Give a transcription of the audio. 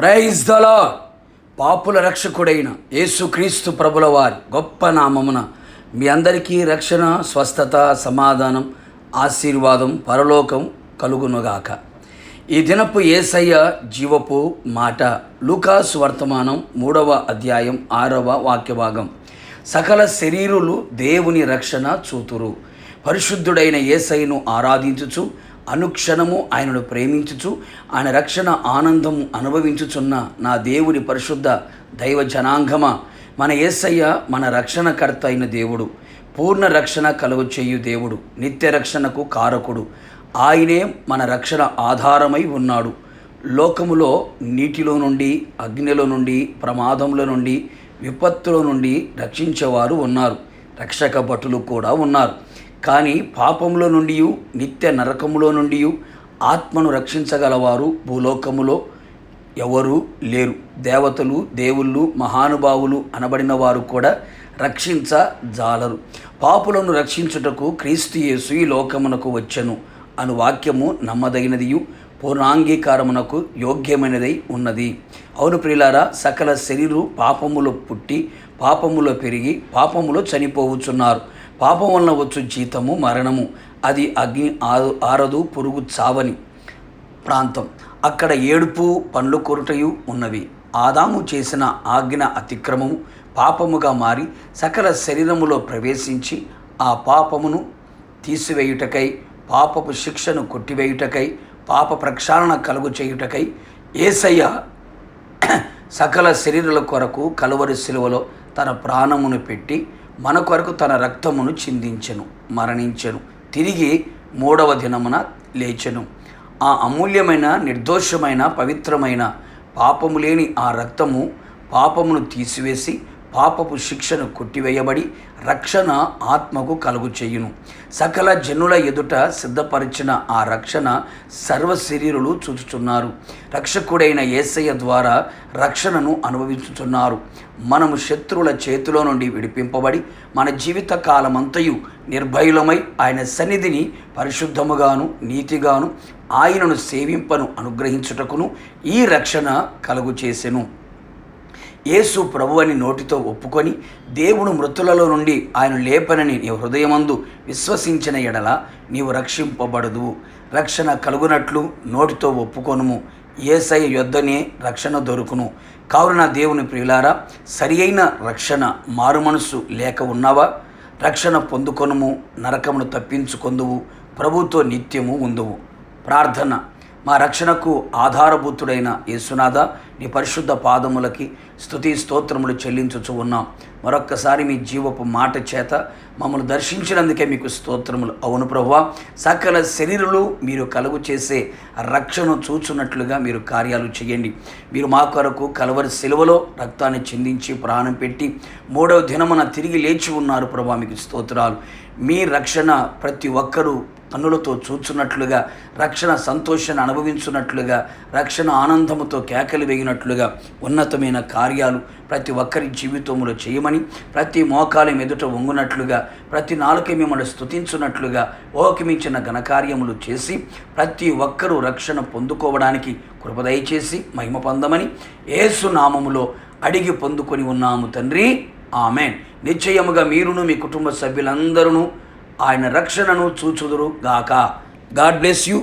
Praise దలా పాపుల రక్షకుడైన యేసుక్రీస్తు ప్రభుల వారి గొప్ప నామమున మీ అందరికీ రక్షణ స్వస్థత సమాధానం ఆశీర్వాదం పరలోకం కలుగునుగాక. ఈ దినపు ఏసయ్య జీవపు మాట లూకాసు వర్తమానం మూడవ అధ్యాయం ఆరవ వాక్యభాగం. సకల శరీరులు దేవుని రక్షణ చూతురు. పరిశుద్ధుడైన ఏసైను ఆరాధించుచు అనుక్షణము ఆయనను ప్రేమించుచు ఆయన రక్షణ ఆనందము అనుభవించుచున్న నా దేవుని పరిశుద్ధ దైవ జనాంగమ మన ఏసయ్య మన రక్షణకర్త అయిన దేవుడు పూర్ణ రక్షణ కలుగు చేయు దేవుడు నిత్య రక్షణకు కారకుడు. ఆయనే మన రక్షణ ఆధారమై ఉన్నాడు. లోకములో నీటిలో నుండి అగ్నిలో నుండి ప్రమాదంలో నుండి విపత్తుల నుండి రక్షించేవారు ఉన్నారు. రక్షక భటులు కూడా ఉన్నారు. కానీ పాపములో నుండి నిత్య నరకములో నుండి ఆత్మను రక్షించగలవారు భూలోకములో ఎవరు లేరు. దేవతలు దేవుళ్ళు మహానుభావులు అనబడిన వారు కూడా రక్షించజాలరు. పాపులను రక్షించుటకు క్రీస్తు యేసు ఈ లోకమునకు వచ్చెను అను వాక్యము నమ్మదగినదియు పూర్ణాంగీకారమునకు యోగ్యమైనదై ఉన్నది. అవును ప్రియులారా సకల శరీరు పాపములో పుట్టి పాపములో పెరిగి పాపములో చనిపోవుచున్నారు. పాపం వలన వచ్చు జీతము మరణము అది అగ్ని ఆరు ఆరదు పురుగు చావని ప్రాంతం. అక్కడ ఏడుపు పండ్లు కొరటయు ఉన్నవి. ఆదాము చేసిన ఆజ్ఞ అతిక్రమము పాపముగా మారి సకల శరీరములో ప్రవేశించి ఆ పాపమును తీసివేయుటకై పాపపు శిక్షను కొట్టివేయుటకై పాప ప్రక్షాళన కలుగు చేయుటకై ఏసయ్య సకల శరీరాల కొరకు కలువరి శిలువలో తన ప్రాణమును పెట్టి మన కొరకు తన రక్తమును చిందించెను మరణించెను. తిరిగి మూడవ దినమున లేచెను. ఆ అమూల్యమైన నిర్దోషమైన పవిత్రమైన పాపము లేని ఆ రక్తము పాపమును తీసివేసి పాపపు శిక్షను కొట్టివేయబడి రక్షణ ఆత్మకు కలుగు చేయును. సకల జనుల ఎదుట సిద్ధపరిచిన ఆ రక్షణ సర్వ శరీరులు చూచుచున్నారు. రక్షకుడైన ఏసయ్య ద్వారా రక్షణను అనుభవించుచున్నారు. మనము శత్రువుల చేతిలో నుండి విడిపింపబడి మన జీవిత కాలమంతయు నిర్భయులమై ఆయన సన్నిధిని పరిశుద్ధముగాను నీతిగాను ఆయనను సేవింపను అనుగ్రహించుటకును ఈ రక్షణ కలుగు చేసెను. యేసు ప్రభు అని నోటితో ఒప్పుకొని దేవుడు మృతులలో నుండి ఆయన లేపనని నీ హృదయమందు విశ్వసించిన ఎడల నీవు రక్షింపబడదు. రక్షణ కలుగునట్లు నోటితో ఒప్పుకొనుము. ఏసై యొద్దనే రక్షణ దొరుకును. కావున దేవుని ప్రియులారా సరి అయిన రక్షణ మారు లేక ఉన్నావా? రక్షణ పొందుకొనుము నరకమును తప్పించుకొందువు ప్రభుతో నిత్యము ఉందువు. ప్రార్థన. మా రక్షణకు ఆధారభూతుడైన యేసునాథ నీ పరిశుద్ధ పాదములకి స్థుతి స్తోత్రములు చెల్లించుచు ఉన్నాం. మరొక్కసారి మీ జీవపు మాట చేత మమ్మల్ని దర్శించినందుకే మీకు స్తోత్రములు. అవును ప్రభా సకల శరీరులు మీరు కలుగు చేసే రక్షణ చూచున్నట్లుగా మీరు కార్యాలు చేయండి. మీరు మా కొరకు కలవరి సెలవులో రక్తాన్ని చిందించి ప్రాణం పెట్టి మూడవ దినమున తిరిగి లేచి ఉన్నారు ప్రభా మీకు స్తోత్రాలు. మీ రక్షణ ప్రతి ఒక్కరూ కన్నులతో చూచున్నట్లుగా రక్షణ సంతోషాన్ని అనుభవించున్నట్లుగా రక్షణ ఆనందముతో కేకలు వేగినట్లుగా ఉన్నతమైన కార్యాలు ప్రతి ఒక్కరి జీవితంలో చేయమని ప్రతి మోకాల ఎదుట వంగునట్లుగా ప్రతి నాలుక మిమ్మల్ని స్థుతించున్నట్లుగా ఓకిమించిన ఘనకార్యములు చేసి ప్రతి ఒక్కరూ రక్షణ పొందుకోవడానికి కృపదయ చేసి మహిమ పొందమని ఏసు నామములో అడిగి పొందుకొని ఉన్నాము తండ్రి. ఆమెన్. నిశ్చయముగా మీరును మీ కుటుంబ సభ్యులందరూ ఆయన రక్షణను చూచుదురు గాక. God bless you.